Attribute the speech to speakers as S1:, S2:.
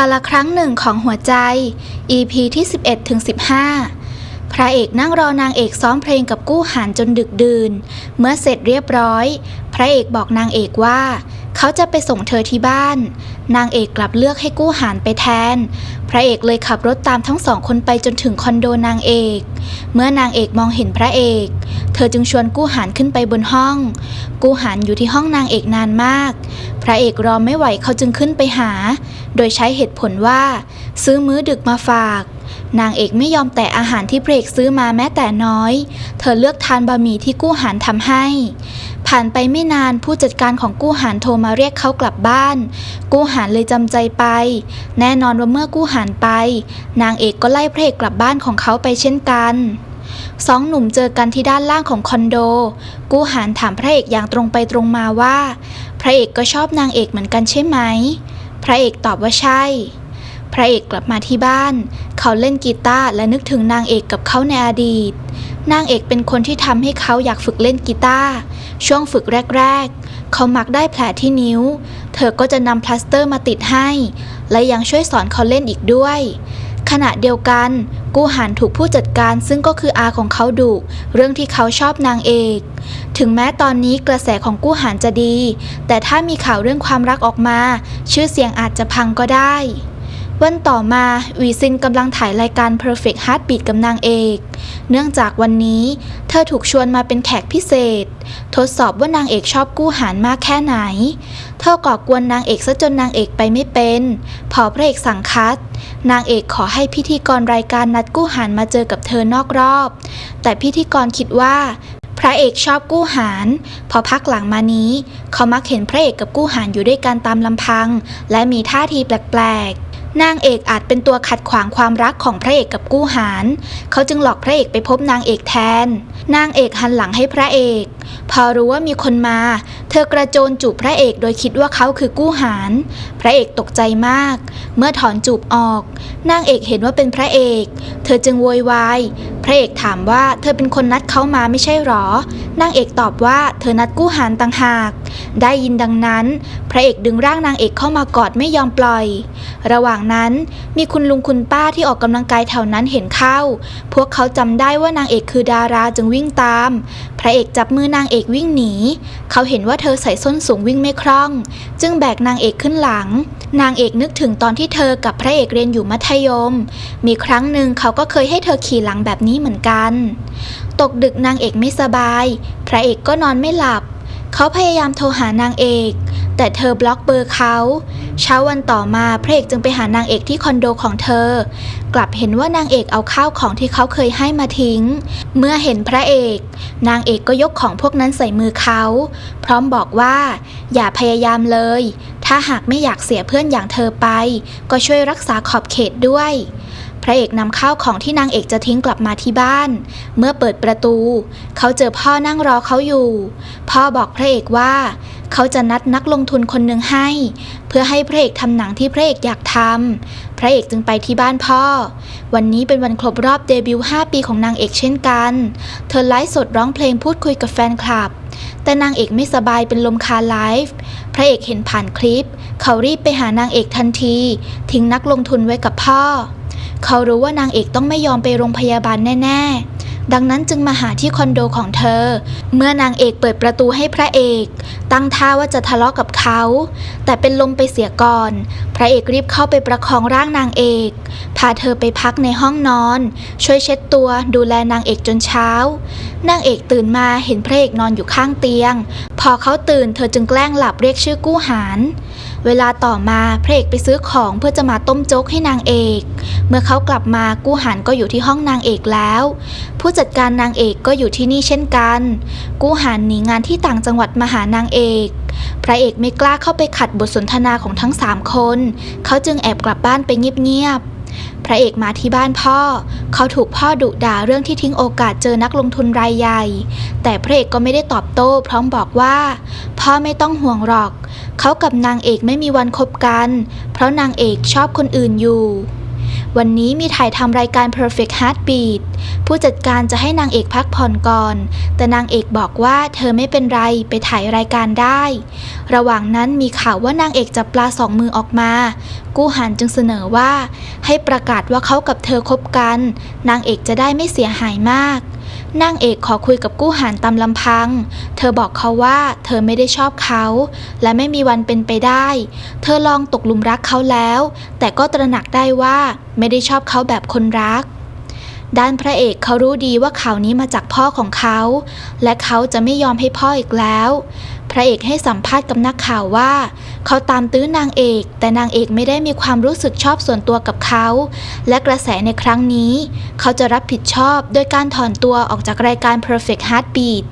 S1: าละครั้งหนึ่งของหัวใจ EP ที่ 11ถึง15 พระเอกนั่งรอนางเอกซ้อมเพลงกับกู้หานจนดึกดื่น เมื่อเสร็จเรียบร้อย พระเอกบอกนางเอกว่า เขาจะไปส่งเธอที่บ้าน นางเอกกลับเลือกให้กู้หารไปแทน พระเอกเลยขับรถตามทั้งสองคนไปจนถึงคอนโดนางเอก เมื่อนางเอกมองเห็นพระเอก เธอจึงชวนกู้หารขึ้นไปบนห้อง กู้หารอยู่ที่ห้องนางเอกนานมาก พระเอกรอไม่ไหวเขาจึงขึ้นไปหา โดยใช้เหตุผลว่า ซื้อมื้อดึกมาฝาก นางเอกไม่ยอมแตะอาหารที่พระเอกซื้อมาแม้แต่น้อย เธอเลือกทานบะหมี่ที่กู้หารทำให้ ผ่านไปไม่นานผู้จัดการของกู้หารโทรมาเรียกเขากลับบ้าน กู้หารเลยจำใจไป แน่นอนว่าเมื่อกู้หารไป นางเอกก็ไล่พระเอกกลับบ้านของเขาไปเช่นกันสองหนุ่มเจอกันที่ด้านล่างของคอนโด กู้หารถามพระเอกอย่างตรงไปตรงมาว่า พระเอกก็ชอบนางเอกเหมือนกันใช่ไหม พระเอกตอบว่าใช่ พระเอกกลับมาที่บ้าน เขาเล่นกีตาร์และนึกถึงนางเอกกับเขาในอดีต นางเอกเป็นคนที่ทำให้เขาอยากฝึกเล่นกีตาร์ ช่วงฝึกแรก ๆ เขามักได้แผลที่นิ้ว เธอก็จะนำพลาสเตอร์มาติดให้ และยังช่วยสอนเขาเล่นอีกด้วย ขณะเดียวกัน กู้หันถูกผู้จัดการซึ่งก็คืออาของเขาดุเรื่องที่เขาชอบนางเอก ถึงแม้ตอนนี้กระแสของกู้หารจะดี แต่ถ้ามีข่าวเรื่องความรักออกมา ชื่อเสียงอาจจะพังก็ได้ วันต่อมาวีซินกำลังถ่ายรายการ Perfect Heartbeat กับนางเอก เนื่องจากวันนี้เธอถูกชวนมาเป็นแขกพิเศษ ทดสอบว่านางเอกชอบกู้หารมากแค่ไหน เธอก่อกวนนางเอกซะจนนางเอกไปไม่เป็น พอพระเอกสั่งคัด นางเอกขอให้พิธีกรรายการนัดกู้หารมาเจอกับเธอนอกรอบ แต่พิธีกรคิดว่าพระเอกชอบกู้หาร พอพักหลังมานี้ เขามักเห็นพระเอกกับกู้หารอยู่ด้วยกันตามลำพัง และมีท่าทีแปลกๆ นางเอกอาจเป็นตัวขัดขวางความรักของพระเอกกับกู้หารเขาจึงหลอกพระเอกไปพบนางเอกแทน นางเอกหันหลังให้พระเอก พอรู้ว่ามีคนมา เธอกระโจนจูบพระเอกโดยคิดว่าเขาคือกู้หารพระเอกตกใจมาก เมื่อถอนจูบออก นางเอกเห็นว่าเป็นพระเอก เธอจึงโวยวาย พระเอกถามว่าเธอเป็นคนนัดเขามาไม่ใช่หรอ นางเอกตอบว่าเธอนัดกู้หารต่างหาก ได้ยินดังนั้น พระเอกดึงร่างนางเอกเข้ามากอดไม่ยอมปล่อย ระหว่างนั้นมีคุณลุงคุณป้าที่ออกกำลังกายแถวนั้นเห็นเข้า พวกเขาจำได้ว่านางเอกคือดาราจึงวิ่งตาม พระเอกจับมือนางเอกวิ่งหนี เขาเห็นว่าเธอใส่ส้นสูงวิ่งไม่คล่อง จึงแบกนางเอกขึ้นหลัง นางเอกนึกถึงตอนที่เธอกับพระเอกเรียนอยู่มัธยม มีครั้งหนึ่งเขาก็เคยให้เธอขี่หลังแบบนี้เหมือนกัน ตกดึกนางเอกไม่สบาย พระเอกก็นอนไม่หลับ เขาพยายามโทรหานางเอก แต่เธอบล็อกเบอร์เขา เช้าวันต่อมาพระเอกจึงไปหานางเอกที่คอนโดของเธอ กลับเห็นว่านางเอกเอาข้าวของที่เขาเคยให้มาทิ้ง เมื่อเห็นพระเอก นางเอกก็ยกของพวกนั้นใส่มือเขา พร้อมบอกว่า อย่าพยายามเลย ถ้าหากไม่อยากเสียเพื่อนอย่างเธอไป ก็ช่วยรักษาขอบเขตด้วย พระเอกนำข้าวของที่นางเอกจะทิ้งกลับมาที่บ้าน เมื่อเปิดประตู เขาเจอพ่อนั่งรอเขาอยู่ พ่อบอกพระเอกว่า เขาจะนัดนักลงทุนคนหนึ่งให้ เพื่อให้พระเอกทำหนังที่พระเอกอยากทำพระเอกจึงไปที่บ้านพ่อ วันนี้เป็นวันครบรอบเดบิวต์5ปีของนางเอกเช่นกัน เธอไลฟ์สดร้องเพลงพูดคุยกับแฟนคลับ แต่นางเอกไม่สบายเป็นลมคาไลฟ์พระเอกเห็นผ่านคลิป เขารีบไปหานางเอกทันที ทิ้งนักลงทุนไว้กับพ่อ เขารู้ว่านางเอกต้องไม่ยอมไปโรงพยาบาลแน่ ๆ ดังนั้นจึงมาหาที่คอนโดของเธอ เมื่อนางเอกเปิดประตูให้พระเอก ตั้งท่าว่าจะทะเลาะกับเขา แต่เป็นลมไปเสียก่อน พระเอกรีบเข้าไปประคองร่างนางเอก พาเธอไปพักในห้องนอน ช่วยเช็ดตัวดูแลนางเอกจนเช้านางเอกตื่นมาเห็นพระเอกนอนอยู่ข้างเตียง พอเขาตื่นเธอจึงแกล้งหลับเรียกชื่อกู้หารเวลาต่อมาพระเอกไปซื้อของเพื่อจะมาต้มโจ๊กให้นางเอก เมื่อเขากลับมากู้หารก็อยู่ที่ห้องนางเอกแล้ว ผู้จัดการนางเอกก็อยู่ที่นี่เช่นกัน กู้หารหนีงานที่ต่างจังหวัดมาหานางเอก พระเอกไม่กล้าเข้าไปขัดบทสนทนาของทั้งสามคน เขาจึงแอบกลับบ้านไปเงียบๆ พระเอกมาที่บ้านพ่อ เขาถูกพ่อดุด่าเรื่องที่ทิ้งโอกาสเจอนักลงทุนรายใหญ่ แต่พระเอกก็ไม่ได้ตอบโต้ พร้อมบอกว่า พ่อไม่ต้องห่วงหรอก เขากับนางเอกไม่มีวันคบกัน เพราะนางเอกชอบคนอื่นอยู่ วันนี้มีถ่ายทำรายการ Perfect Heartbeat ผู้จัดการจะให้นางเอกพักผ่อนก่อน แต่นางเอกบอกว่าเธอไม่เป็นไรไปถ่ายรายการได้ ระหว่างนั้นมีข่าวว่านางเอกจับปลาสองมือออกมา กู้หันจึงเสนอว่า ให้ประกาศว่าเขากับเธอคบกัน นางเอกจะได้ไม่เสียหายมาก นางเอกขอคุยกับกู้หานตามลำพัง เธอบอกเขาว่าเธอไม่ได้ชอบเขา และไม่มีวันเป็นไปได้ เธอลองตกหลุมรักเขาแล้ว แต่ก็ตระหนักได้ว่าไม่ได้ชอบเขาแบบคนรัก ด้านพระเอกเขารู้ดีว่าข่าวนี้มาจากพ่อของเขา และเขาจะไม่ยอมให้พ่ออีกแล้ว พระเอกให้สัมภาษณ์กับนักข่าวว่า เขาตามตื้อนางเอก แต่นางเอกไม่ได้มีความรู้สึกชอบส่วนตัวกับเขา และกระแสในครั้งนี้ เขาจะรับผิดชอบโดยการถอนตัวออกจากรายการ Perfect Heartbeat